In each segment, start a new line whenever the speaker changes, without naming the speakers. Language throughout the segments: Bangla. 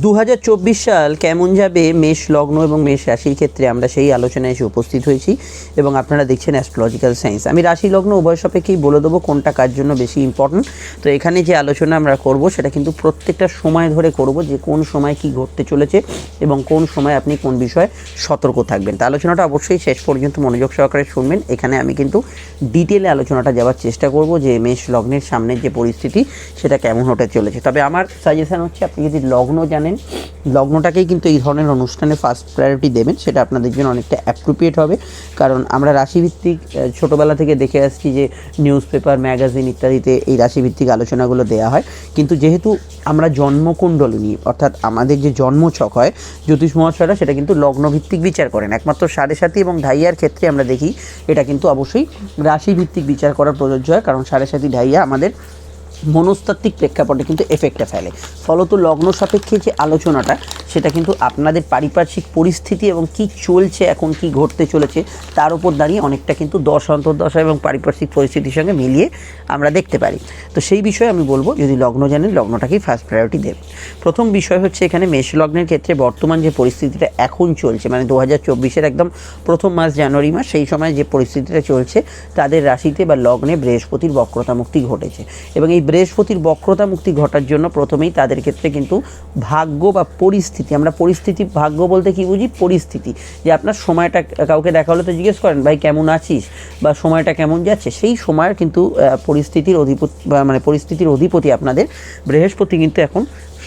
দু হাজার চব্বিশ সাল কেমন যাবে মেষ লগ্ন এবং মেষ রাশির ক্ষেত্রে আমরা সেই আলোচনায় এসে উপস্থিত হয়েছি এবং আপনারা দেখছেন অ্যাস্ট্রোলজিক্যাল সায়েন্স আমি রাশি লগ্ন উভয় সাপেক্ষেই বলে দেবো কোনটা কার জন্য বেশি ইম্পর্টেন্ট তো এখানে যে আলোচনা আমরা করব সেটা কিন্তু প্রত্যেকটা সময় ধরে করব যে কোন সময় কি ঘটতে চলেছে এবং কোন সময় আপনি কোন বিষয়ে সতর্ক থাকবেন। তা আলোচনাটা অবশ্যই শেষ পর্যন্ত মনোযোগ সহকারে শুনবেন। এখানে আমি কিন্তু ডিটেলে আলোচনাটা যাওয়ার চেষ্টা করব যে মেষ লগ্নের সামনের যে পরিস্থিতি সেটা কেমন হতে চলেছে। তবে আমার সাজেশান হচ্ছে আপনি যদি লগ্ন জানেন, লগ্নটাকেই কিন্তু এই ধরনের অনুষ্ঠানে ফার্স্ট প্রায়োরিটি দেবেন, সেটা আপনাদের জন্য অনেকটা অ্যাপ্রোপ্রিয়েট হবে। কারণ আমরা রাশিভিত্তিক ছোটোবেলা থেকে দেখে আসছি যে নিউজ পেপার ম্যাগাজিন ইত্যাদিতে এই রাশিভিত্তিক আলোচনাগুলো দেওয়া হয়। কিন্তু যেহেতু আমরা জন্মকুণ্ডলিনী অর্থাৎ আমাদের যে জন্মছক হয় জ্যোতিষ মহাশয়রা, সেটা কিন্তু লগ্নভিত্তিক বিচার করেন। একমাত্র সাড়ে সাথী এবং ঢাইয়ার ক্ষেত্রে আমরা দেখি, এটা কিন্তু অবশ্যই রাশিভিত্তিক বিচার করা প্রযোজ্য হয়। কারণ সাড়ে সাথী ঢাইয়া আমাদের মনস্তাত্ত্বিক প্রেক্ষাপটে কিন্তু এফেক্টটা ফেলে। ফলত লগ্ন সাপেক্ষে যে আলোচনাটা, সেটা কিন্তু আপনাদের পারিপার্শ্বিক পরিস্থিতি এবং কি চলছে এখন, কি ঘটতে চলেছে, তার উপর দাঁড়িয়ে অনেকটা কিন্তু দশ অন্তর্দশা এবং পারিপার্শ্বিক পরিস্থিতির সঙ্গে মিলিয়ে আমরা দেখতে পারি। তো সেই বিষয়ে আমি বলব, যদি লগ্ন জানেন, লগ্নটাকেই ফার্স্ট প্রায়োরিটি দেব। প্রথম বিষয় হচ্ছে এখানে মেষ লগ্নের ক্ষেত্রে বর্তমান যে পরিস্থিতিটা এখন চলছে মানে দু হাজার চব্বিশের একদম প্রথম মাস জানুয়ারি মাস, সেই সময় যে পরিস্থিতিটা চলছে, তাদের রাশিতে বা লগ্নে বৃহস্পতির বক্রতা মুক্তি ঘটেছে। এবং এই বৃহস্পতির বক্রতা মুক্তি ঘটার জন্য প্রথমেই তাদের ক্ষেত্রে কিন্তু ভাগ্য বা পরিস্থিতি, আমরা পরিস্থিতি, ভাগ্য বলতে কি বুঝি? পরিস্থিতি। যে আপনার সময়টা কাউকে দেখা হলে তো জিজ্ঞেস করেন, ভাই, কেমন আছিস? বা, সময়টা কেমন যাচ্ছে? সেই সময়ের কিন্তু পরিস্থিতির অধিপতি মানে পরিস্থিতির অধিপতি আপনাদের বৃহস্পতি কিন্তু এখন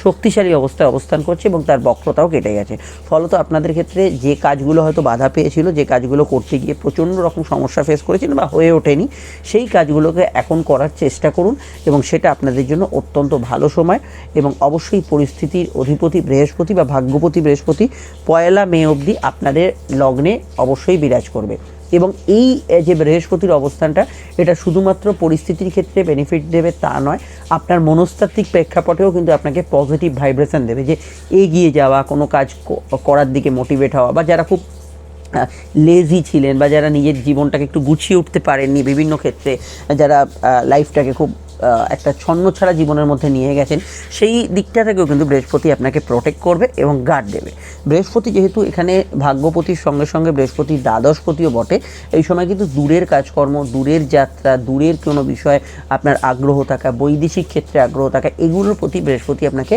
শক্তিশালী অবস্থায় অবস্থান করছে এবং তার বক্রতাও কেটে গেছে। ফলত আপনাদের ক্ষেত্রে যে কাজগুলো হয়তো বাধা পেয়েছিল, যে কাজগুলো করতে গিয়ে প্রচণ্ড রকম সমস্যা ফেস করেছিলেন বা হয়ে ওঠেনি, সেই কাজগুলোকে এখন করার চেষ্টা করুন এবং সেটা আপনাদের জন্য অত্যন্ত ভালো সময় এবং অবশ্যই পরিস্থিতির অধিপতি বৃহস্পতি বা ভাগ্যপতি বৃহস্পতি পয়লা মে অবধি আপনাদের লগ্নে অবশ্যই বিরাজ করবে। এবং এই যে বৃহস্পতির অবস্থানটা, এটা শুধুমাত্র পরিস্থিতির ক্ষেত্রে বেনিফিট দেবে তা নয়, আপনার মনস্তাত্ত্বিক প্রেক্ষাপটেও কিন্তু আপনাকে পজিটিভ ভাইব্রেশন দেবে যে এগিয়ে যাওয়া, কোনো কাজ করার দিকে মোটিভেট হওয়া বা যারা খুব লেজি ছিলেন বা যারা নিজের জীবনটাকে একটু গুছিয়ে উঠতে পারেননি বিভিন্ন ক্ষেত্রে, যারা লাইফটাকে খুব একটা ছন্ন ছাড়া জীবনের মধ্যে নিয়ে গেছেন, সেই দিকটা থেকেও কিন্তু বৃহস্পতি আপনাকে প্রোটেক্ট করবে এবং গার্ড দেবে। বৃহস্পতি যেহেতু এখানে ভাগ্যপতির সঙ্গে সঙ্গে বৃহস্পতির দ্বাদশপতিও বটে, এই সময় কিন্তু দূরের কাজকর্ম, দূরের যাত্রা, দূরের কোনো বিষয়ে আপনার আগ্রহ থাকা, বৈদেশিক ক্ষেত্রে আগ্রহ থাকা, এগুলোর প্রতি বৃহস্পতি আপনাকে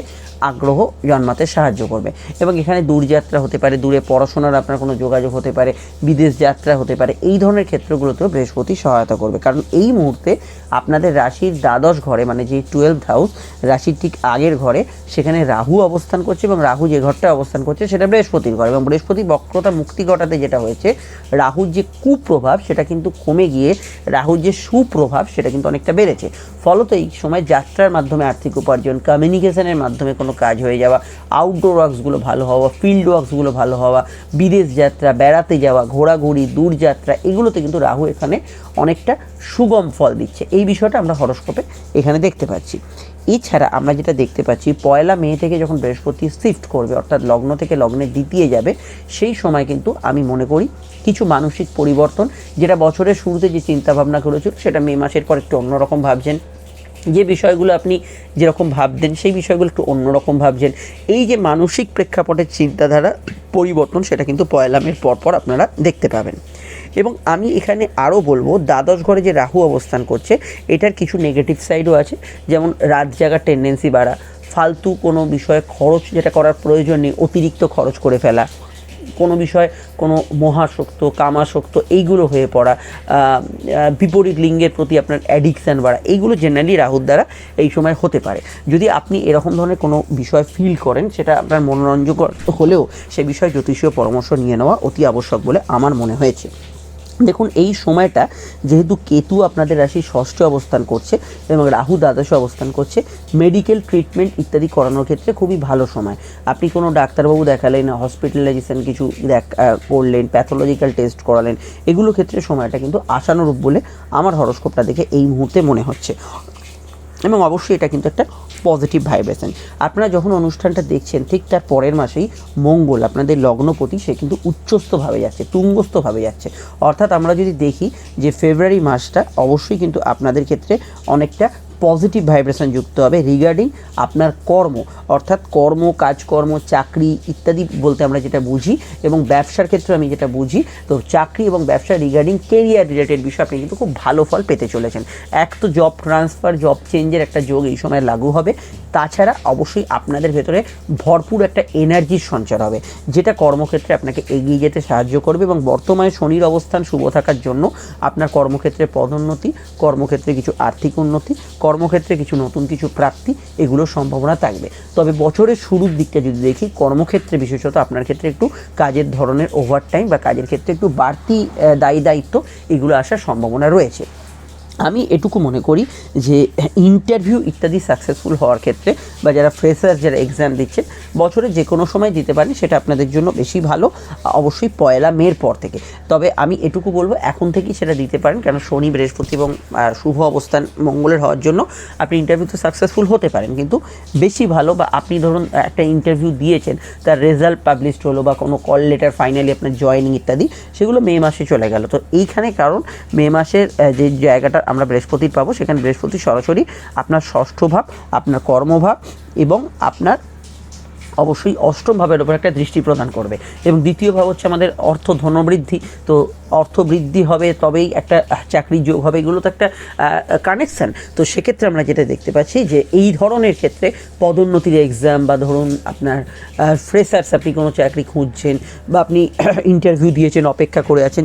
আগ্রহ জন্মাতে সাহায্য করবে। এবং এখানে দূরযাত্রা হতে পারে, দূরে পড়াশোনার আপনার কোনো যোগাযোগ হতে পারে, বিদেশ যাত্রা হতে পারে, এই ধরনের ক্ষেত্রগুলোতেও বৃহস্পতি সহায়তা করবে। কারণ এই মুহূর্তে আপনাদের রাশির দ্বাদশ ঘরে মানে যে টুয়েলভ হাউস রাশির ঠিক আগের ঘরে, সেখানে রাহু অবস্থান করছে এবং রাহু যে ঘরটা অবস্থান করছে সেটা বৃহস্পতির ঘর এবং বৃহস্পতি বক্রতা মুক্তি ঘটাতে যেটা হয়েছে, রাহুর যে কুপ্রভাব সেটা কিন্তু কমে গিয়ে রাহুর যে সুপ্রভাব সেটা কিন্তু অনেকটা বেড়েছে। ফলত এই সময় যাত্রার মাধ্যমে আর্থিক উপার্জন কমিউনিকেশনের মাধ্যমে কোনো কাজ হয়ে যাওয়া আউটডোর ওয়ার্কসগুলো ভালো হওয়া ফিল্ড ওয়ার্কসগুলো ভালো হওয়া, বিদেশ যাত্রা, বেড়াতে যাওয়া, ঘোরাঘুরি দূরযাত্রা এগুলোতে কিন্তু রাহু এখানে অনেকটা সুগম ফল দিচ্ছে। এই বিষয়টা আমরা হরস্কোপে এখানে দেখতে পাচ্ছি। এছাড়া আমরা যেটা দেখতে পাচ্ছি, পয়লা মে থেকে যখন বৃহস্পতি শিফট করবে, অর্থাৎ লগ্ন থেকে লগ্নে দ্বিতীয় যাবে, সেই সময় কিন্তু আমি মনে করি কিছু মানসিক পরিবর্তন, যেটা বছরের শুরুতে যে চিন্তাভাবনা করেছিল, সেটা মে মাসের পর একটু অন্যরকম ভাবছেন। যে বিষয়গুলো আপনি যেরকম ভাবতেন সেই বিষয়গুলো একটু অন্যরকম ভাবছেন। এই যে মানসিক প্রেক্ষাপটের চিন্তাধারা পরিবর্তন, সেটা কিন্তু পয়লামের পরপর আপনারা দেখতে পাবেন। এবং আমি এখানে আরও বলব, দ্বাদশ ঘরে যে রাহু অবস্থান করছে, এটার কিছু নেগেটিভ সাইডও আছে। যেমন রাত জাগার টেন্ডেন্সি বাড়া, ফালতু কোনো বিষয়ে খরচ যেটা করার প্রয়োজন নেই, অতিরিক্ত খরচ করে ফেলা। কোনো বিষয়, কোনো মহাশক্ত, কামাশক্ত এইগুলো হয়ে পড়া বিপরীত লিঙ্গের প্রতি আপনার অ্যাডিকশান বাড়া, এইগুলো জেনারেলি রাহুর দ্বারা এই সময় হতে পারে। যদি আপনি এরকম ধরনের কোনো বিষয় ফিল করেন, সেটা আপনার মনোরঞ্জকর হলেও সে বিষয়ে জ্যোতিষীয় পরামর্শ নিয়ে নেওয়া অতি আবশ্যক বলে আমার মনে হয়েছে। দেখুন, এই সময়টা যেহেতু কেতু আপনাদের রাশি ষষ্ঠে অবস্থান করছে এবং রাহু দ্বাদশে অবস্থান করছে মেডিকেল ট্রিটমেন্ট ইত্যাদি করানোর ক্ষেত্রে খুবই ভালো সময়। আপনি কোনো ডাক্তারবাবু দেখালেন হসপিটালাইজেশন কিছু দেখ করলেন প্যাথোলজিক্যাল টেস্ট করালেন, এগুলো ক্ষেত্রে সময়টা কিন্তু আশানুরূপ বলে আমার হরস্কোপটা দেখে এই মুহূর্তে মনে হচ্ছে। এবং অবশ্যই এটা কিন্তু একটা পজিটিভ ভাইব্রেশন আপনারা যখন অনুষ্ঠানটা দেখছেন, ঠিক তার পরের মাসেই মঙ্গল, আপনাদের লগ্নপতি, সে কিন্তু উচ্চস্থভাবে যাচ্ছে, তুঙ্গস্থভাবে যাচ্ছে। অর্থাৎ আমরা যদি দেখি যে ফেব্রুয়ারি মাসটা অবশ্যই কিন্তু আপনাদের ক্ষেত্রে অনেকটা পজিটিভ ভাইব্রেশন যুক্ত হবে রিগার্ডিং আপনার কর্ম, অর্থাৎ কর্ম, কাজকর্ম, চাকরি ইত্যাদি বলতে আমরা যেটা বুঝি এবং ব্যবসার ক্ষেত্রে আমি যেটা বুঝি। তো চাকরি এবং ব্যবসা রিগার্ডিং কেরিয়ার রিলেটেড বিষয় আপনি কিন্তু খুব ভালো ফল পেতে চলেছেন। এক তো জব ট্রান্সফার জব চেঞ্জের একটা যোগ এই সময় লাগু হবে। তাছাড়া অবশ্যই আপনাদের ভেতরে ভরপুর একটা এনার্জির সঞ্চার হবে, যেটা কর্মক্ষেত্রে আপনাকে এগিয়ে যেতে সাহায্য করবে এবং বর্তমানে শনির অবস্থান শুভ থাকার জন্য আপনার কর্মক্ষেত্রে পদোন্নতি, কর্মক্ষেত্রে কিছু আর্থিক উন্নতি কর্মক্ষেত্রে কিছু নতুন কিছু প্রাপ্তি এগুলোর সম্ভাবনা থাকবে। তবে বছরের শুরুর দিকটা যদি দেখি, কর্মক্ষেত্রে বিশেষত আপনার ক্ষেত্রে একটু কাজের ধরনের ওভারটাইম বা কাজের ক্ষেত্রে একটু বাড়তি দায়ী দায়িত্ব, এগুলো আসার সম্ভাবনা রয়েছে। আমি এটুকু মনে করি যে ইন্টারভিউ ইত্যাদি সাকসেসফুল হওয়ার ক্ষেত্রে বা যারা ফ্রেশার যারা এক্সাম দিচ্ছেন বছরে যে কোনো সময় দিতে পারেন, সেটা আপনাদের জন্য বেশি ভালো, অবশ্যই পয়লা মের পর থেকে। তবে আমি এটুকু বলব, এখন থেকেই সেটা দিতে পারেন কেন শনি, বৃহস্পতি এবং শুভ অবস্থান মঙ্গলের হওয়ার জন্য আপনি ইন্টারভিউতে সাকসেসফুল হতে পারেন। কিন্তু বেশি ভালো বা আপনি ধরুন একটা ইন্টারভিউ দিয়েছেন, তার রেজাল্ট পাবলিশড হলো বা কোনো কল লেটার ফাইনালি আপনার জয়েনিং ইত্যাদি, সেগুলো মে মাসে চলে গেল। তো এইখানে কারণ, মে মাসের যে জায়গাটা আমরা বৃহস্পতির পাবো, সেখানে বৃহস্পতি সরাসরি আপনার ষষ্ঠ ভাব, আপনার কর্মভাব এবং আপনার অবশ্যই অষ্টম ভাবের ওপর একটা দৃষ্টি প্রদান করবে। এবং দ্বিতীয় ভাব হচ্ছে আমাদের অর্থ ধনবৃদ্ধি। তো অর্থ বৃদ্ধি হবে, তবেই একটা চাকরি যোগ হবে, এগুলো তো একটা কানেকশান তো সেক্ষেত্রে আমরা যেটা দেখতে পাচ্ছি যে এই ধরনের ক্ষেত্রে পদোন্নতির এক্সাম বা ধরুন আপনার ফ্রেশার্স আপনি কোনো চাকরি খুঁজছেন বা আপনি ইন্টারভিউ দিয়েছেন, অপেক্ষা করে আছেন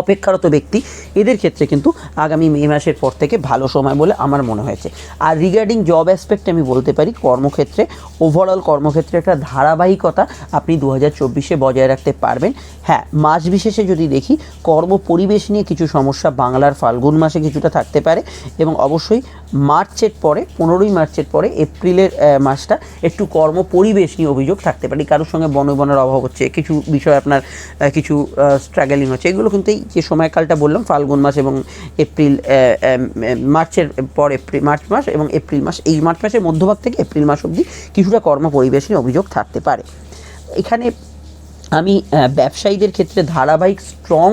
অপেক্ষারত ব্যক্তি, এদের ক্ষেত্রে কিন্তু আগামী মে মাসের পর থেকে ভালো সময় বলে আমার মনে হয়েছে। আর রিগার্ডিং জব অ্যাসপেক্ট আমি বলতে পারি, কর্মক্ষেত্রে ওভারঅল কর্মক্ষেত্রে একটা ধারাবাহিকতা আপনি দু হাজার চব্বিশে বজায় রাখতে পারবেন। হ্যাঁ মাস বিশেষে যদি দেখি, কর্ম পরিবেশ নিয়ে কিছু সমস্যা বাংলার ফাল্গুন মাসে কিছুটা থাকতে পারে এবং অবশ্যই মার্চের পরে, পনেরোই মার্চের পরে, এপ্রিলের মাসটা একটু কর্ম পরিবেশ নিয়ে অভিযোগ থাকতে পারে। কারোর সঙ্গে বনবনের অভাব হচ্ছে, কিছু বিষয় আপনার কিছু স্ট্রাগলিং হচ্ছে, এগুলো কিন্তু এই যে সময়কালটা বললাম, ফাল্গুন মাস এবং এপ্রিল মার্চের পর এপ্রিল, মার্চ মাস এবং এপ্রিল মাস, এই মার্চ মাসের মধ্যভাগ থেকে এপ্রিল মাস অবধি কিছুটা কর্ম পরিবেশের অভিযোগ থাকতে পারে। এখানে আমি ব্যবসায়ীদের ক্ষেত্রে ধারাবাহিক স্ট্রং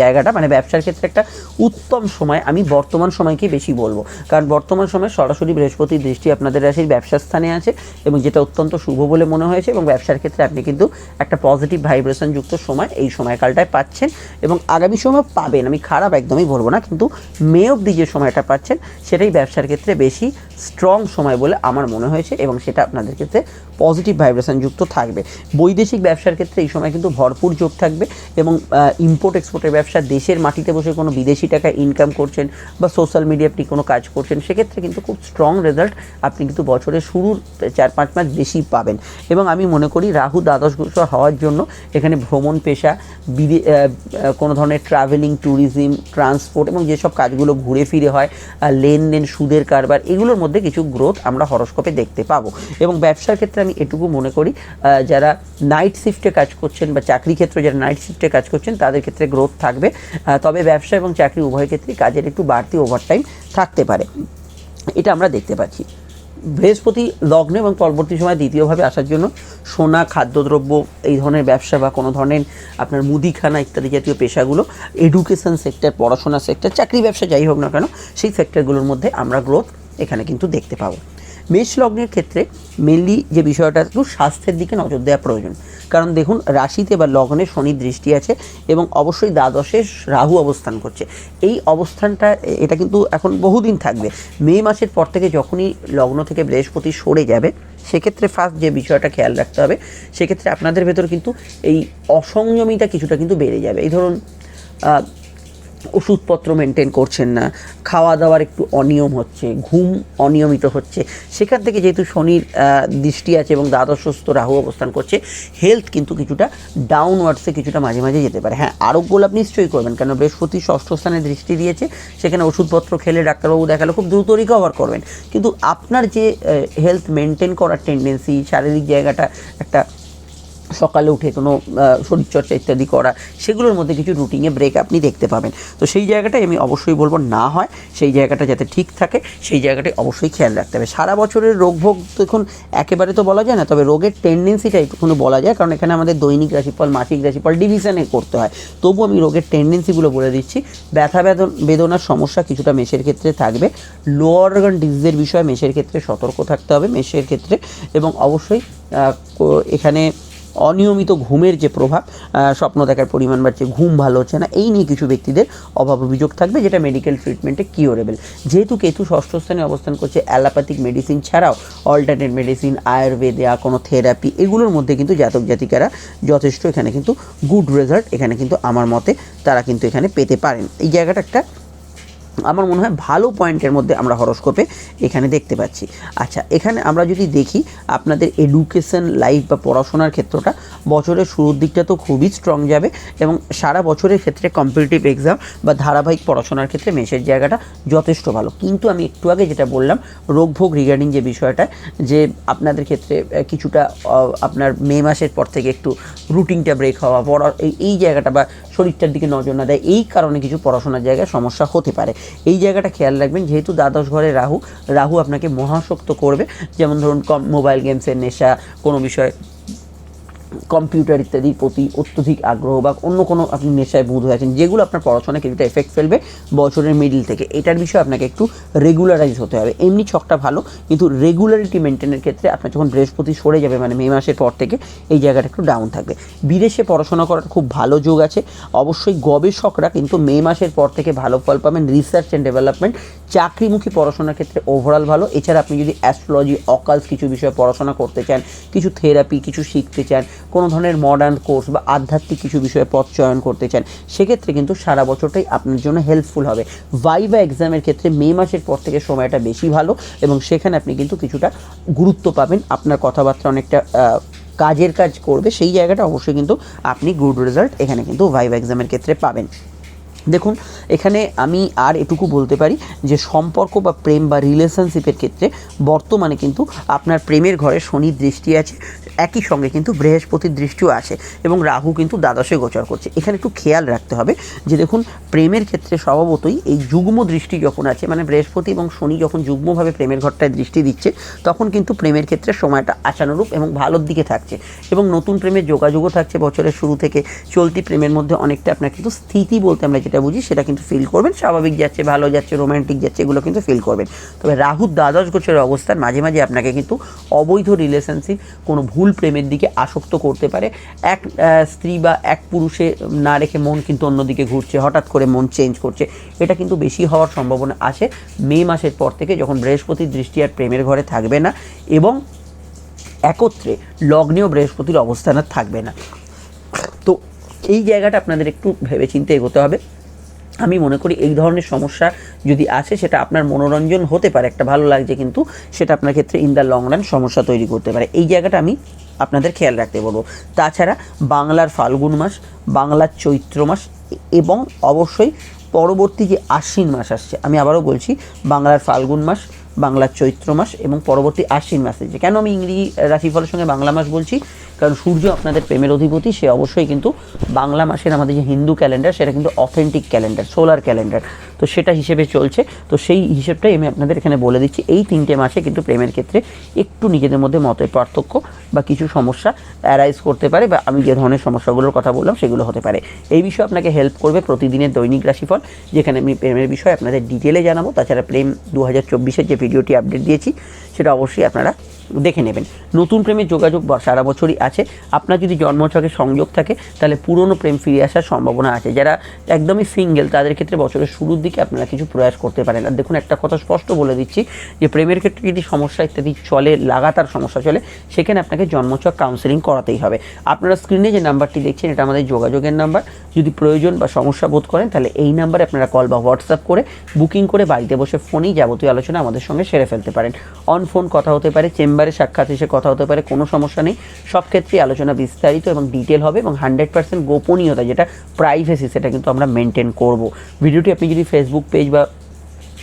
জায়গাটা মানে ব্যবসার ক্ষেত্রে একটা উত্তম সময় আমি বর্তমান সময়কেই বেশি বলব। কারণ বর্তমান সময় সরাসরি বৃহস্পতির দৃষ্টি আপনাদের রাশির ব্যবসার স্থানে আছে এবং যেটা অত্যন্ত শুভ বলে মনে হয়েছে এবং ব্যবসার ক্ষেত্রে আপনি কিন্তু একটা পজিটিভ ভাইব্রেশন যুক্ত সময় এই সময়কালটায় পাচ্ছেন এবং আগামী সময় পাবেন। আমি খারাপ একদমই বলব না, কিন্তু মে অবধি যে সময়টা পাচ্ছেন সেটাই ব্যবসার ক্ষেত্রে বেশি স্ট্রং সময় বলে আমার মনে হয়েছে এবং সেটা আপনাদের ক্ষেত্রে পজিটিভ ভাইব্রেশন যুক্ত থাকবে। বৈদেশিক ব্যবসার ক্ষেত্রে এই সময় কিন্তু ভরপুর যোগ থাকবে এবং ইম্পোর্ট এক্সপোর্টের ব্যবসা দেশের মাটিতে বসে কোনো বিদেশি টাকা ইনকাম করছেন বা সোশ্যাল মিডিয়া আপনি কোনো কাজ করছেন, সেক্ষেত্রে কিন্তু খুব স্ট্রং রেজাল্ট আপনি কিন্তু বছরের শুরুর চার পাঁচ মাস বেশি পাবেন। এবং আমি মনে করি রাহু দ্বাদশ গোচর হওয়ার জন্য এখানে ভ্রমণ পেশা, বিদে কোনো ধরনের ট্রাভেলিং ট্যুরিজম ট্রান্সপোর্ট এবং যেসব কাজগুলো ঘুরে ফিরে হয় লেনদেন, সুদের কারবার, এগুলোর মধ্যে কিছু গ্রোথ আমরা হরস্কোপে দেখতে পাবো। এবং ব্যবসার ক্ষেত্রে আমি এটুকু মনে করি যারা নাইট শিফটে কাজ করছেন বা চাকরি ক্ষেত্রে যারা নাইট শিফটে কাজ করছেন, তাদের ক্ষেত্রে গ্রোথ থাকবে। তবে ব্যবসা এবং চাকরি উভয় ক্ষেত্রেই কাজের একটু বাড়তি ওভারটাইম থাকতে পারে। এটা আমরা দেখতে পাচ্ছি। বৃহস্পতি লগ্ন এবং পরবর্তী সময় দ্বিতীয়ভাবে আসার জন্য সোনা, খাদ্যদ্রব্য, এই ধরনের ব্যবসা বা কোনো ধরনের আপনার মুদিখানা ইত্যাদি জাতীয় পেশাগুলো এডুকেশন সেক্টর পড়াশোনা সেক্টর চাকরি ব্যবসা যাই হোক না কেন, সেই সেক্টরগুলোর মধ্যে আমরা গ্রোথ এখানে কিন্তু দেখতে পাবো। মেষ লগ্নের ক্ষেত্রে মেনলি যে বিষয়টা, একটু স্বাস্থ্যের দিকে নজর দেওয়া প্রয়োজন। কারণ দেখুন, রাশিতে বা লগ্নে শনি দৃষ্টি আছে এবং অবশ্যই দ্বাদশে রাহু অবস্থান করছে। এই অবস্থানটা, এটা কিন্তু এখন বহুদিন থাকবে। মে মাসের পর থেকে যখনই লগ্ন থেকে বৃহস্পতি সরে যাবে, সেক্ষেত্রে ফার্স্ট যে বিষয়টা খেয়াল রাখতে হবে, সেক্ষেত্রে আপনাদের ভেতর কিন্তু এই অসংযমিতা কিছুটা কিন্তু বেড়ে যাবে। এই ধরুন ওষুধপত্র মেনটেন করছেন না খাওয়া দাওয়ার একটু অনিয়ম হচ্ছে, ঘুম অনিয়মিত হচ্ছে। সেখান থেকে যেহেতু শনির দৃষ্টি আছে এবং দ্বাদশস্থ রাহু অবস্থান করছে হেলথ কিন্তু কিছুটা ডাউনওয়ার্ডসে কিছুটা মাঝে মাঝে যেতে পারে। হ্যাঁ আরোগ্য লাভ নিশ্চয়ই করবেন, কেন বৃহস্পতি ষষ্ঠ স্থানে দৃষ্টি দিয়েছে, সেখানে ওষুধপত্র খেলে ডাক্তারবাবু দেখালে, খুব দ্রুত রিকভার করবেন। কিন্তু আপনার যে হেলথ মেনটেন করার টেন্ডেন্সি শারীরিক জায়গাটা একটা সকালে উঠে কোনো শরীরচর্চা ইত্যাদি করা, সেগুলোর মধ্যে কিছু রুটিনে ব্রেক আপনি দেখতে পাবেন। তো সেই জায়গাটাই আমি অবশ্যই বলব না হয়, সেই জায়গাটা যাতে ঠিক থাকে, সেই জায়গাটাই অবশ্যই খেয়াল রাখতে হবে। সারা বছরের রোগভোগ দেখুন একেবারে তো বলা যায় না, তবে রোগের টেন্ডেন্সিটা একটুখানি বলা যায়, কারণ এখানে আমাদের দৈনিক রাশিফল, মাসিক রাশিফল ডিভিশনে করতে হয়। তবু আমি রোগের টেন্ডেন্সিগুলো বলে দিচ্ছি। ব্যথা বেদন, বেদনার সমস্যা কিছুটা মেষের ক্ষেত্রে থাকবে। লোয়ার অর্গান ডিজিজের বিষয়ে মেষের ক্ষেত্রে সতর্ক থাকতে হবে, মেষের ক্ষেত্রে। এবং অবশ্যই এখানে অনিয়মিত ঘুমের যে প্রভাব স্বপ্ন দেখার পরিমাণ বাড়ছে, ঘুম ভালো হচ্ছে না, এই নিয়ে কিছু ব্যক্তিদের অভাব অভিযোগ থাকবে, যেটা মেডিকেল ট্রিটমেন্টে কিওরেবল যেহেতু কেতু ষষ্ঠ স্থানে অবস্থান করছে অ্যালোপ্যাথিক মেডিসিন ছাড়াও অল্টারনেট মেডিসিন আয়ুর্বেদা কোনো থেরাপি এগুলোর মধ্যে কিন্তু জাতক জাতিকারা যথেষ্ট এখানে কিন্তু গুড রেজাল্ট এখানে কিন্তু আমার মতে তারা কিন্তু এখানে পেতে পারেন। এই জায়গাটা একটা আমার মনে হয় ভালো পয়েন্টের মধ্যে আমরা হরস্কোপে এখানে দেখতে পাচ্ছি। আচ্ছা এখানে আমরা যদি দেখি আপনাদের এডুকেশন লাইফ বা পড়াশোনার ক্ষেত্রটা, বছরের শুরুর দিকটা তো খুবই স্ট্রং যাবে এবং সারা বছরের ক্ষেত্রে কম্পিটিটিভ এক্সাম বা ধারাবাহিক পড়াশোনার ক্ষেত্রে মেষের জায়গাটা যথেষ্ট ভালো। কিন্তু আমি একটু আগে যেটা বললাম, রোগভোগ রিগার্ডিং যে বিষয়টা, যে আপনাদের ক্ষেত্রে কিছুটা আপনার মে মাসের পর থেকে একটু রুটিনটা ব্রেক হওয়া এই এই জায়গাটা বা শরীরটার দিকে নজর না দেয়, এই কারণে কিছু পড়াশোনার জায়গায় সমস্যা হতে পারে। এই জায়গাটা খেয়াল রাখবেন, যেহেতু দ্বাদশ ঘরে রাহু রাহু আপনাকে মহাশক্ত করবে। যেমন ধরুন কম মোবাইল গেমসের নেশা, কোনো বিষয় কম্পিউটার ইত্যাদির প্রতি অত্যধিক আগ্রহ বা অন্য কোনো আপনি নেশায় বুধ হয়ে আছেন, যেগুলো আপনার পড়াশোনায় কিছুটা এফেক্ট ফেলবে বছরের মিডিল থেকে। এটার বিষয়ে আপনাকে একটু রেগুলারাইজ হতে হবে। এমনি ছকটা ভালো, কিন্তু রেগুলারিটি মেনটেনের ক্ষেত্রে আপনার যখন বৃহস্পতি সরে যাবে মানে মে মাসের পর থেকে এই জায়গাটা একটু ডাউন থাকবে। বিদেশে পড়াশোনা করার খুব ভালো যোগ আছে। অবশ্যই গবেষকরা কিন্তু মে মাসের পর থেকে ভালো ফল পাবেন। রিসার্চ অ্যান্ড ডেভেলপমেন্ট চাকরিমুখী পড়াশোনার ক্ষেত্রে ওভারঅল ভালো। এছাড়া আপনি যদি অ্যাস্ট্রোলজি অকালস কিছু বিষয়ে পড়াশোনা করতে চান, কিছু থেরাপি কিছু শিখতে চান কোনো ধরনের মডার্ন কোর্স বা আধ্যাত্মিক কিছু বিষয়ে পথ চয়ন করতে চান, সেক্ষেত্রে কিন্তু সারা বছরটাই আপনার জন্য হেল্পফুল হবে। ভাইবা এক্সামের ক্ষেত্রে মে মাসের পর থেকে সময়টা বেশি ভালো এবং সেখানে আপনি কিন্তু কিছুটা গুরুত্ব পাবেন। আপনার কথাবার্তা অনেকটা কাজের কাজ করবে, সেই জায়গাটা অবশ্যই কিন্তু আপনি গুড রেজাল্ট এখানে কিন্তু ভাইবা এক্সামের ক্ষেত্রে পাবেন। দেখুন, এখানে আমি আর এটুকু বলতে পারি যে সম্পর্ক বা প্রেম বা রিলেশনশিপের ক্ষেত্রে বর্তমানে কিন্তু আপনার প্রেমের ঘরে শনির দৃষ্টি আছে, একই সঙ্গে কিন্তু বৃহস্পতির দৃষ্টিও আছে এবং রাহু কিন্তু দ্বাদশে গোচর করছে। এখানে একটু খেয়াল রাখতে হবে যে দেখুন, প্রেমের ক্ষেত্রে স্বভাবতই এই যুগ্ম দৃষ্টি যখন আছে মানে বৃহস্পতি এবং শনি যখন যুগ্মভাবে প্রেমের ঘরটায় দৃষ্টি দিচ্ছে, তখন কিন্তু প্রেমের ক্ষেত্রে সময়টা আশানুরূপ এবং ভালোর দিকে থাকছে এবং নতুন প্রেমের যোগাযোগও থাকছে বছরের শুরু থেকে। চলতি প্রেমের মধ্যে অনেকটা আপনার কিন্তু স্থিতি বলতে আমরা যেটা বুঝি সেটা কিন্তু ফিল করবেন। স্বাভাবিক যাচ্ছে, ভালো যাচ্ছে রোম্যান্টিক যাচ্ছে, এগুলো কিন্তু ফিল করবেন। তবে রাহু দ্বাদশ গোচরের অবস্থান মাঝে মাঝে আপনাকে কিন্তু অবৈধ রিলেশনশিপ কোনো ভুল প্রেমের দিকে আসক্ত করতে পারে। এক স্ত্রী বা এক পুরুষে না রেখে মন কিন্তু অন্যদিকে ঘুরছে, হঠাৎ করে মন চেঞ্জ করছে। এটা কিন্তু বেশি হওয়ার সম্ভাবনা আছে। মে মাসের পর থেকে যখন বৃহস্পতির দৃষ্টি আর প্রেমের ঘরে থাকবে না এবং একত্রে লগ্নেও বৃহস্পতির অবস্থান আর থাকবে না। তো এই জায়গাটা আপনাদের একটু ভেবেচিন্তে এগোতে হবে। আমি মনে করি এই ধরনের সমস্যা যদি আসে, সেটা আপনার মনোরঞ্জন হতে পারে, একটা ভালো লাগছে কিন্তু সেটা আপনার ক্ষেত্রে ইন দ্য লং রান সমস্যা তৈরি করতে পারে। এই জায়গাটা আমি আপনাদের খেয়াল রাখতে বলব। তাছাড়া বাংলার ফাল্গুন মাস, বাংলার চৈত্র মাস এবং অবশ্যই পরবর্তী যে আশ্বিন মাস আসছে, আমি আবারও বলছি বাংলার ফাল্গুন মাস, বাংলার চৈত্র মাস এবং পরবর্তী আশ্বিন মাস যে, কেন আমি ইংরেজি রাশিফলের সঙ্গে বাংলা মাস বলছি? কারণ সূর্য আপনাদের প্রেমের অধিপতি, সে অবশ্যই কিন্তু বাংলা মাসের আমাদের যে হিন্দু ক্যালেন্ডার, সেটা কিন্তু অথেন্টিক ক্যালেন্ডার সোলার ক্যালেন্ডার। তো সেটা হিসেবে চলছে। তো সেই হিসেবটাই আমি আপনাদের এখানে বলে দিচ্ছি। এই তিনটে মাসে কিন্তু প্রেমের ক্ষেত্রে একটু নিজেদের মধ্যে মতের পার্থক্য বা কিছু সমস্যা অ্যারাইজ করতে পারে বা আমি যে ধরনের সমস্যাগুলোর কথা বললাম, সেগুলো হতে পারে। এই বিষয়ে আপনাকে হেল্প করবে প্রতিদিনের দৈনিক রাশিফল, যেখানে আমি প্রেমের বিষয়ে আপনাদের ডিটেলে জানাব। তাছাড়া প্রেম দু হাজার চব্বিশের যে ভিডিওটি আপডেট দিয়েছি, সেটা অবশ্যই আপনারা দেখে নেবেন। নতুন প্রেমের যোগাযোগ সারা বছরই আছে। আপনার যদি জন্মছকে সংযোগ থাকে, তাহলে পুরনো প্রেম ফিরে আসার সম্ভাবনা আছে। যারা একদমই সিঙ্গেল, তাদের ক্ষেত্রে বছরের শুরুর দিকে আপনারা কিছু প্রয়াস করতে পারেন। আর দেখুন, একটা কথা স্পষ্ট বলে দিচ্ছি যে, প্রেমের ক্ষেত্রে যদি সমস্যা ইত্যাদি চলে, লাগাতার সমস্যা চলে, সেখানে আপনাকে জন্মছক কাউন্সেলিং করাতেই হবে। আপনারা স্ক্রিনে যে নাম্বারটি দেখছেন, এটা আমাদের যোগাযোগের নাম্বার। যদি প্রয়োজন বা সমস্যা বোধ করেন, তাহলে এই নাম্বারে আপনারা কল বা হোয়াটসঅ্যাপ করে বুকিং করে বাড়িতে বসে ফোনেই যাবতীয় আলোচনা আমাদের সঙ্গে সেরে ফেলতে পারেন। অন ফোন কথা হতে পারে, চেম্বারে সাক্ষাৎ এসে কথা হতে পারে, কোনো সমস্যা নেই। সব ক্ষেত্রেই আলোচনা বিস্তারিত এবং ডিটেল হবে এবং হান্ড্রেড পার্সেন্ট গোপনীয়তা, যেটা প্রাইভেসি সেটা কিন্তু আমরা মেনটেন করব। ভিডিওটি আপনি যদি ফেসবুক পেজ বা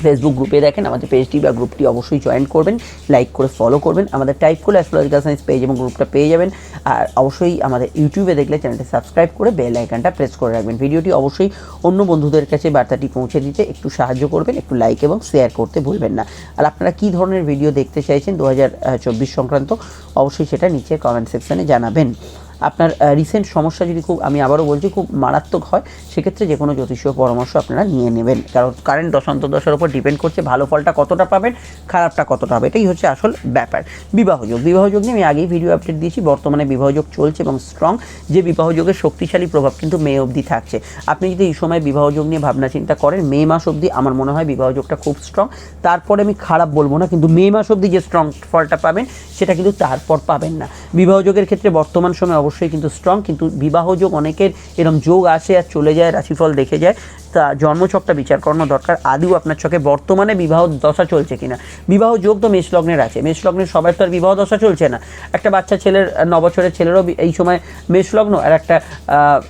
ফেসবুক গ্রুপে দেখেন, আমাদের পেজটি বা গ্রুপটি অবশ্যই জয়েন করবেন লাইক করে ফলো করবেন। আমাদের টাইপ করলে অ্যাস্ট্রোলজিক্যাল সায়েন্স পেজ এবং গ্রুপটা পেয়ে যাবেন। আর অবশ্যই আমাদের ইউটিউবে দেখলে চ্যানেলটি সাবস্ক্রাইব করে বেল আইকনটা প্রেস করে রাখবেন। ভিডিওটি অবশ্যই অন্য বন্ধুদের কাছে বার্তাটি পৌঁছে দিতে একটু সাহায্য করবেন, একটু লাইক এবং শেয়ার করতে ভুলবেন না। আর আপনারা কী ধরনের ভিডিও দেখতে চাইছেন দু সংক্রান্ত, অবশ্যই সেটা নিচে কমেন্ট সেকশানে জানাবেন। আপনার রিসেন্ট সমস্যা যদি খুব, আমি আবারও বলছি, খুব মারাত্মক হয়, সেক্ষেত্রে যে কোনো জ্যোতিষীয় পরামর্শ আপনারা নিয়ে নেবেন। কারণ কারেন্ট দশান্ত দশার উপর ডিপেন্ড করছে ভালো ফলটা কতটা পাবেন, খারাপটা কতটা হবে, এটাই হচ্ছে আসল ব্যাপার। বিবাহযোগ বিবাহযোগ নিয়ে আমি আগেই ভিডিও আপডেট দিয়েছি, বর্তমানে বিবাহযোগ চলছে এবং স্ট্রং যে বিবাহযোগের শক্তিশালী প্রভাব কিন্তু মে অবধি থাকছে। আপনি যদি এই সময় বিবাহযোগ নিয়ে ভাবনা চিন্তা করেন, মে মাস অবধি আমার মনে হয় বিবাহযোগটা খুব স্ট্রং তারপরে আমি খারাপ বলব না, কিন্তু মে মাস অবধি যে স্ট্রং ফলটা পাবেন, সেটা কিন্তু তারপর পাবেন না। বিবাহযোগের ক্ষেত্রে বর্তমান সময় অবশ্যই কিন্তু স্ট্রং কিন্তু বিবাহযোগ অনেকের এরম যোগ আসে আর চলে যায় রাশিফল দেখে যায়। তা জন্মছকটা বিচার করানো দরকার আদিও আপনার চোখে বর্তমানে বিবাহ দশা চলছে কিনা? বিবাহ যোগ তো মেষ লগ্নের আছে মেষ লগ্নের সবার তো আর বিবাহ দশা চলছে না। একটা বাচ্চা ছেলের আহ, ন বছরের ছেলেরও এই সময় মেষ লগ্ন আর একটা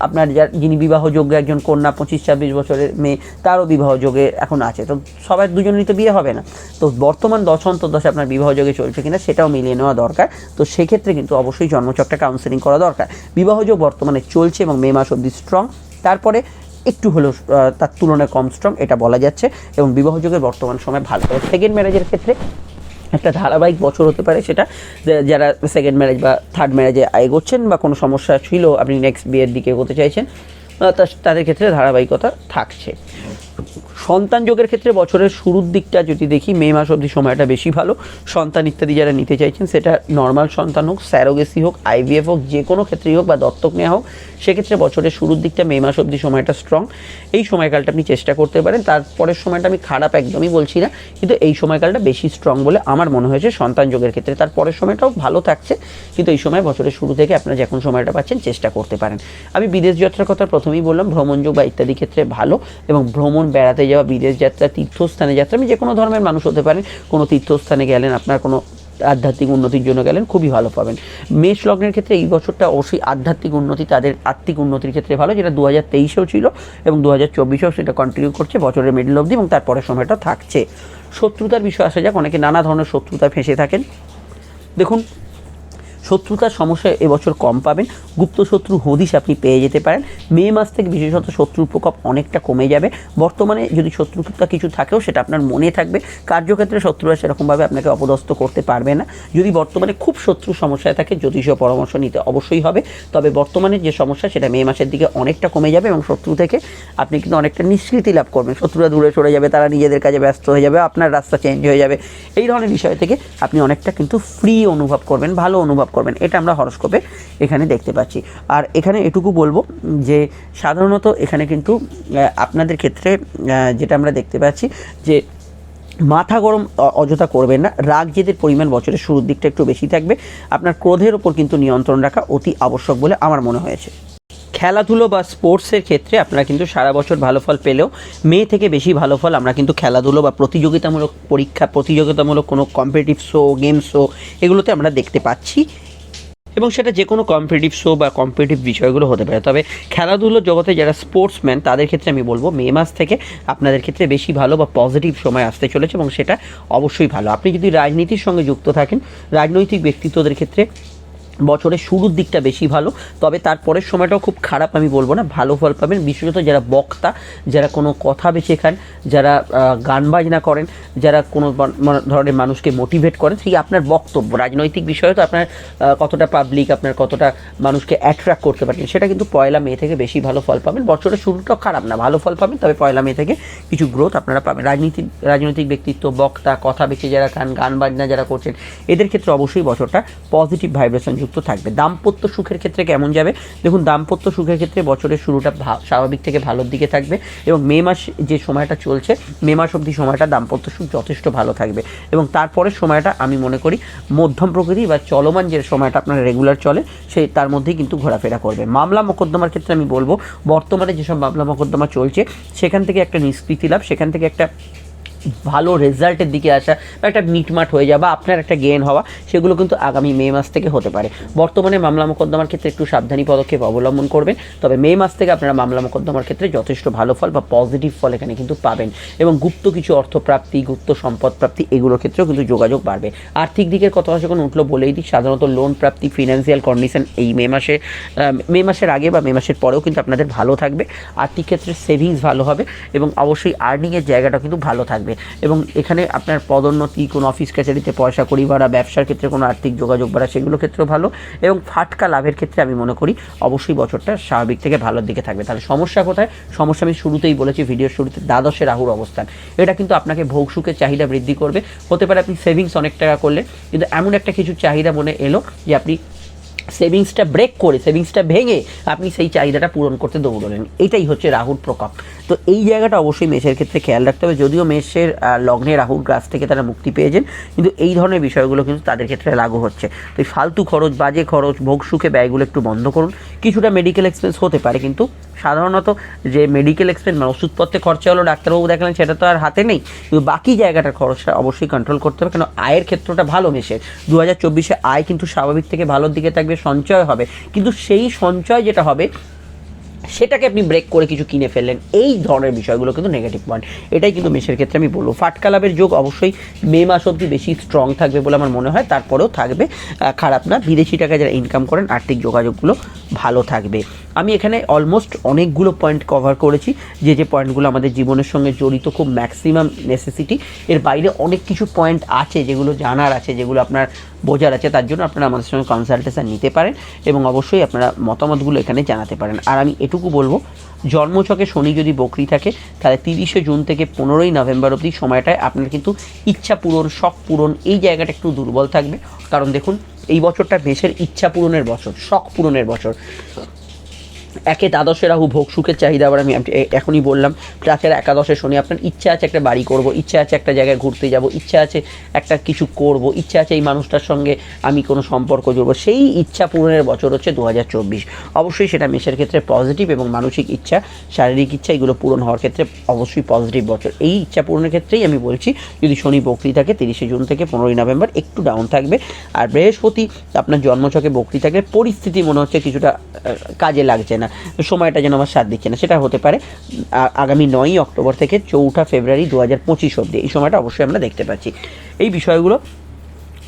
আপনার যার যিনি বিবাহ যোগ্য একজন কন্যা পঁচিশ ছাব্বিশ বছরের মেয়ে তারও বিবাহ যোগে এখন আছে। তো সবাই দুজনেরই তো বিয়ে হবে না। তো বর্তমান দশা আপনার বিবাহ যোগে চলছে কিনা সেটাও মিলিয়ে নেওয়া দরকার। তো সেক্ষেত্রে কিন্তু অবশ্যই জন্মচকটা কাউন্সেলিং করা দরকার। বিবাহযোগ বর্তমানে চলছে এবং মে মাস অব্দি স্ট্রং তারপরে একটু হলেও তার তুলনায় কম স্ট্রং এটা বলা যাচ্ছে, এবং বিবাহযোগের বর্তমান সময় ভালো। সেকেন্ড ম্যারেজের ক্ষেত্রে একটা ধারাবাহিক বছর হতে পারে সেটা যারা সেকেন্ড ম্যারেজ বা থার্ড ম্যারেজে এগোচ্ছেন বা কোনো সমস্যা ছিল, আপনি নেক্সট বিয়ের দিকে এগোতে চাইছেন তাদের ক্ষেত্রে ধারাবাহিকতা থাকছে। সন্তান যোগের ক্ষেত্রে বছরের শুরুর দিকটা যদি দেখি, মে মাস অবধি সময়টা বেশি ভালো। সন্তান ইত্যাদি যারা নিতে চাইছেন, সেটা নর্মাল সন্তান হোক স্যারোগেসি হোক আইভিএফ হোক, যে কোনো ক্ষেত্রেই হোক বা দত্তক নেওয়া হোক, সেক্ষেত্রে বছরের শুরুর দিকটা মে মাস অবধি সময়টা স্ট্রং এই সময়কালটা আপনি চেষ্টা করতে পারেন। তারপরের সময়টা আমি খারাপ একদমই বলছি না, কিন্তু এই সময়কালটা বেশি স্ট্রং বলে আমার মনে হয়েছে সন্তান যোগের ক্ষেত্রে। তারপরের সময়টাও ভালো থাকছে, কিন্তু এই সময় বছরের শুরু থেকে আপনারা যখন সময়টা পাচ্ছেন, চেষ্টা করতে পারেন। আমি বিদেশ যাত্রার কথা প্রথমেই বললাম, ভ্রমণ যোগ বা ইত্যাদি ক্ষেত্রে ভালো এবং ভ্রমণ বেড়াতে যাওয়া, বিদেশ যাত্রা, তীর্থস্থানে যাত্রা আমি যে কোনো ধর্মের মানুষ হতে পারেন, কোনো তীর্থস্থানে গেলেন, আপনার কোনো আধ্যাত্মিক উন্নতির জন্য গেলেন, খুবই ভালো পাবেন। মেষ লগ্নের ক্ষেত্রে এই বছরটা অবশ্যই আধ্যাত্মিক উন্নতি, তাদের আর্থিক উন্নতির ক্ষেত্রে ভালো, যেটা দু হাজার তেইশেও ছিল এবং দু হাজার চব্বিশেও সেটা কন্টিনিউ করছে, বছরের মিডল অবধি এবং তারপরের সময়টা থাকছে। শত্রুতার বিষয় আসা যাক, অনেকে নানা ধরনের শত্রুতা ফেঁসে থাকেন। দেখুন শত্রুতার সমস্যা এবছর কম পাবেন। গুপ্ত শত্রু হদিশ আপনি পেয়ে যেতে পারেন। মে মাস থেকে বিশেষত শত্রুর প্রকোপ অনেকটা কমে যাবে। বর্তমানে যদি শত্রুতা কিছু থাকেও সেটা আপনার মনে থাকবে। কার্যক্ষেত্রে শত্রুরা সেরকমভাবে আপনাকে অপদস্থ করতে পারবে না। যদি বর্তমানে খুব শত্রু সমস্যায় থাকে, জ্যোতিষীয় পরামর্শ নিতে অবশ্যই হবে। তবে বর্তমানে যে সমস্যা, সেটা মে মাসের দিকে অনেকটা কমে যাবে এবং শত্রু থেকে আপনি কিন্তু অনেকটা নিষ্কৃতি লাভ করবেন। শত্রুরা দূরে সরে যাবে, তারা নিজেদের কাজে ব্যস্ত হয়ে যাবে, আপনার রাস্তা চেঞ্জ হয়ে যাবে। এই ধরনের বিষয় থেকে আপনি অনেকটা কিন্তু ফ্রি অনুভব করবেন, ভালো অনুভব করবেন। এটা আমরা হরস্কোপে এখানে দেখতে পাচ্ছি। আর এখানে এটুকু বলব যে, সাধারণত এখানে কিন্তু আপনাদের ক্ষেত্রে যেটা আমরা দেখতে পাচ্ছি যে, মাথা গরম অযথা করবেন না। রাগ জেদের পরিমাণ বছরের শুরুর দিকটা একটু বেশি থাকবে। আপনার ক্রোধের ওপর কিন্তু নিয়ন্ত্রণ রাখা অতি আবশ্যক বলে আমার মনে হয়েছে। খেলাধুলো বা স্পোর্টসের ক্ষেত্রে আপনারা কিন্তু সারা বছর ভালো ফল পেলেও মে থেকে বেশি ভালো ফল আমরা কিন্তু খেলাধুলো বা প্রতিযোগিতামূলক পরীক্ষা, প্রতিযোগিতামূলক কোনো কম্পিটিটিভ শো গেম শো এগুলোতে আমরা দেখতে পাচ্ছি। এবং সেটা যে কোনো কম্পিটিটিভ শো বা কম্পিটিটিভ বিষয়গুলো হতে পারে। তবে খেলাধুলোর জগতে যারা স্পোর্টসম্যান তাদের ক্ষেত্রে আমি বলব মে মাস থেকে আপনাদের ক্ষেত্রে বেশি ভালো বা পজিটিভ সময় আসতে চলেছে এবং সেটা অবশ্যই ভালো। আপনি যদি রাজনীতির সঙ্গে যুক্ত থাকেন, রাজনৈতিক ব্যক্তিত্বদের ক্ষেত্রে বছরের শুরুর দিকটা বেশি ভালো, তবে তারপরের সময়টাও খুব খারাপ আমি বলব না, ভালো ফল পাবেন। বিশেষত যারা বক্তা, যারা কোনো কথা বেছে খান, যারা গান বাজনা করেন, যারা কোনো ধরনের মানুষকে মোটিভেট করেন, সেই আপনার বক্তব্য, রাজনৈতিক বিষয়ে তো আপনার কতটা পাবলিক আপনার কতটা মানুষকে অ্যাট্রাক্ট করতে পারেন সেটা কিন্তু পয়লা মে থেকে বেশি ভালো ফল পাবেন। বছরের শুরুটাও খারাপ না, ভালো ফল পাবেন, তবে পয়লা মে থেকে কিছু গ্রোথ আপনারা পাবেন। রাজনীতি, রাজনৈতিক ব্যক্তিত্ব, বক্তা, কথা বেছে যারা খান, গান বাজনা যারা করছেন, এদের ক্ষেত্রে অবশ্যই বছরটা পজিটিভ ভাইব্রেশন যুক্ত থাকবে। দাম্পত্য সুখের ক্ষেত্রে কেমন যাবে? দেখুন, দাম্পত্য সুখের ক্ষেত্রে বছরের শুরুটা স্বাভাবিক থেকে ভালোর দিকে থাকবে এবং মে মাস যে সময়টা চলছে, মে মাস অবধি সময়টা দাম্পত্য সুখ যথেষ্ট ভালো থাকবে। এবং তারপরের সময়টা আমি মনে করি মধ্যম প্রকৃতি বা চলমান যে সময়টা আপনার রেগুলার চলে সেই তার মধ্যেই কিন্তু ঘোরাফেরা করবে। মামলা মোকদ্দমার ক্ষেত্রে আমি বলব, বর্তমানে যেসব মামলা মোকদ্দমা চলছে, সেখান থেকে একটা নিষ্কৃতি লাভ, সেখান থেকে একটা ভালো রেজাল্টের দিকে আসা বা একটা মিটমাট হয়ে যাওয়া বা আপনার একটা গেন হওয়া, সেগুলো কিন্তু আগামী মে মাস থেকে হতে পারে। বর্তমানে মামলা মোকদ্দমার ক্ষেত্রে একটু সাবধানী পদক্ষেপ অবলম্বন করবেন, তবে মে মাস থেকে আপনারা মামলা মোকদ্দমার ক্ষেত্রে যথেষ্ট ভালো ফল বা পজিটিভ ফল এখানে কিন্তু পাবেন এবং গুপ্ত কিছু অর্থপ্রাপ্তি, গুপ্ত সম্পদ প্রাপ্তি এগুলোর ক্ষেত্রেও কিন্তু যোগাযোগ বাড়বে। আর্থিক দিকের কথা যখন উঠল বলেই দিই, সাধারণত লোন প্রাপ্তি ফিনান্সিয়াল কন্ডিশন এই মে মাসে মে মাসের আগে বা মে মাসের পরেও কিন্তু আপনাদের ভালো থাকবে। আর্থিক ক্ষেত্রে সেভিংস ভালো হবে এবং অবশ্যই আর্নিংয়ের জায়গাটা কিন্তু ভালো থাকবে। এবং এখানে আপনার পদোন্নতি, কোনো অফিস কাছারিতে পয়সা করি বাড়া ব্যবসার ক্ষেত্রে কোনো আর্থিক যোগাযোগ বাড়া, সেগুলো ক্ষেত্রেও ভালো। এবং ফাটকা লাভের ক্ষেত্রে আমি মনে করি অবশ্যই বছরটা স্বাভাবিক থেকে ভালোর দিকে থাকবে। তাহলে সমস্যা কোথায়? সমস্যা আমি শুরুতেই বলেছি ভিডিওর শুরুতে দ্বাদশে রাহুর অবস্থান। এটা কিন্তু আপনাকে ভোগ সুখের চাহিদা বৃদ্ধি করবে। হতে পারে আপনি সেভিংস অনেক টাকা করলে কিন্তু এমন একটা কিছু চাহিদা মনে এলো যে আপনি সেভিংসটা ব্রেক করে সেভিংসটা ভেঙে আপনি সেই চাহিদাটা পূরণ করতে দৌড়লেন। এটাই হচ্ছে রাহুর প্রকোপ। তো এই জায়গাটা অবশ্যই মেষের ক্ষেত্রে খেয়াল রাখতে হবে। যদিও মেষের লগ্নে রাহুর গ্রাস থেকে তারা মুক্তি পেয়েছেন, কিন্তু এই ধরনের বিষয়গুলো কিন্তু তাদের ক্ষেত্রে লাগু হচ্ছে। তো ফালতু খরচ, বাজে খরচ ভোগ সুখে ব্যয়গুলো একটু বন্ধ করুন। কিছুটা মেডিকেল এক্সপেন্স হতে পারে, কিন্তু সাধারণত যে মেডিকেল এক্সপেন্স মানে ওষুধপত্রে খরচা হলো, ডাক্তারবাবু দেখালেন সেটা তো আর হাতে নেই। কিন্তু বাকি জায়গাটার খরচটা অবশ্যই কন্ট্রোল করতে হবে। কেন? আয়ের ক্ষেত্রটা ভালো মেশের দু হাজার চব্বিশে আয় কিন্তু স্বাভাবিক থেকে ভালোর দিকে থাকবে, সঞ্চয় হবে। কিন্তু সেই সঞ্চয় যেটা হবে, সেটাকে আপনি ব্রেক করে কিছু কিনে ফেললেন। এই ধরনের বিষয়গুলো কিন্তু নেগেটিভ পয়েন্ট এটাই কিন্তু মেশের ক্ষেত্রে আমি বলব। ফাটকা লাভের যোগ অবশ্যই মে মাস অবধি বেশি স্ট্রং থাকবে বলে আমার মনে হয়। তারপরেও থাকবে খারাপ না। বিদেশি টাকা যারা ইনকাম করেন, আর্থিক যোগাযোগগুলো ভালো থাকবে। আমি এখানে অলমোস্ট অনেকগুলো পয়েন্ট কভার করেছি। যে যে পয়েন্টগুলো আমাদের জীবনের সঙ্গে জড়িত খুব ম্যাক্সিমাম নেসেসিটি এর বাইরে অনেক কিছু পয়েন্ট আছে যেগুলো জানার আছে, যেগুলো আপনার বোঝার আছে, তার জন্য আপনারা আমাদের সঙ্গে কনসালটেশন নিতে পারেন এবং অবশ্যই আপনারা মতামতগুলো এখানে জানাতে পারেন। আর আমি এটুকু বলব, জন্মছকে শনি যদি বকরি থাকে, তাহলে তিরিশে জুন থেকে পনেরোই নভেম্বর অবধি সময়টায় আপনার কিন্তু ইচ্ছা পূরণ, শখ পূরণ, এই জায়গাটা একটু দুর্বল থাকবে। কারণ দেখুন, এই বছরটা মেষের ইচ্ছা পূরণের বছর, শখ পূরণের বছর। একে দ্বাদশে রাহু ভোগ সুখের চাহিদা, আবার আমি এখনই বললাম তাছাড়া একাদশে শনি, আপনার ইচ্ছা আছে একটা বাড়ি করব, ইচ্ছা আছে একটা জায়গায় ঘুরতে যাব, ইচ্ছা আছে একটা কিছু করব, ইচ্ছা আছে এই মানুষটার সঙ্গে আমি কোনো সম্পর্ক জুড়বো। সেই ইচ্ছা পূরণের বছর হচ্ছে দু হাজার চব্বিশ। অবশ্যই সেটা মেষের ক্ষেত্রে পজিটিভ এবং মানসিক ইচ্ছা, শারীরিক ইচ্ছা, এগুলো পূরণ হওয়ার ক্ষেত্রে অবশ্যই পজিটিভ বছর। এই ইচ্ছা পূরণের ক্ষেত্রেই আমি বলছি, যদি শনি বকরি থাকে, তিরিশে জুন থেকে পনেরোই নভেম্বর একটু ডাউন থাকবে। আর বৃহস্পতি আপনার জন্মছকে বকরি থাকলে পরিস্থিতি মনে হচ্ছে কিছুটা কাজে লাগছে না। সময়টা যেন আমার সাথ দিচ্ছে না, সেটা হতে পারে আগামী নয়ই অক্টোবর থেকে চৌঠা ফেব্রুয়ারি দু হাজার পঁচিশ অব্দি এই সময়টা অবশ্যই আমরা দেখতে পাচ্ছি। এই বিষয়গুলো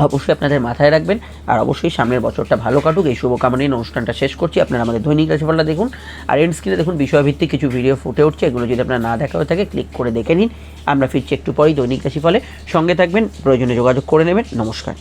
অবশ্যই আপনাদের মাথায় রাখবেন, আর অবশ্যই সামনের বছরটা ভালো কাটুক। এই শুভকামনা নিয়ে অনুষ্ঠানটা শেষ করছি। আপনারা আমাদের দৈনিক রাশিফলটা দেখুন, আর এন্ড স্ক্রিনে দেখুন বিষয়ভিত্তিক কিছু ভিডিও ফুটে উঠছে। এগুলো যদি আপনার না দেখা হয়ে থাকে, ক্লিক করে দেখে নিন। আমরা ফিরছি একটু পরেই দৈনিক রাশিফলে। সঙ্গে থাকবেন, প্রয়োজনে যোগাযোগ করে নেবেন। নমস্কার।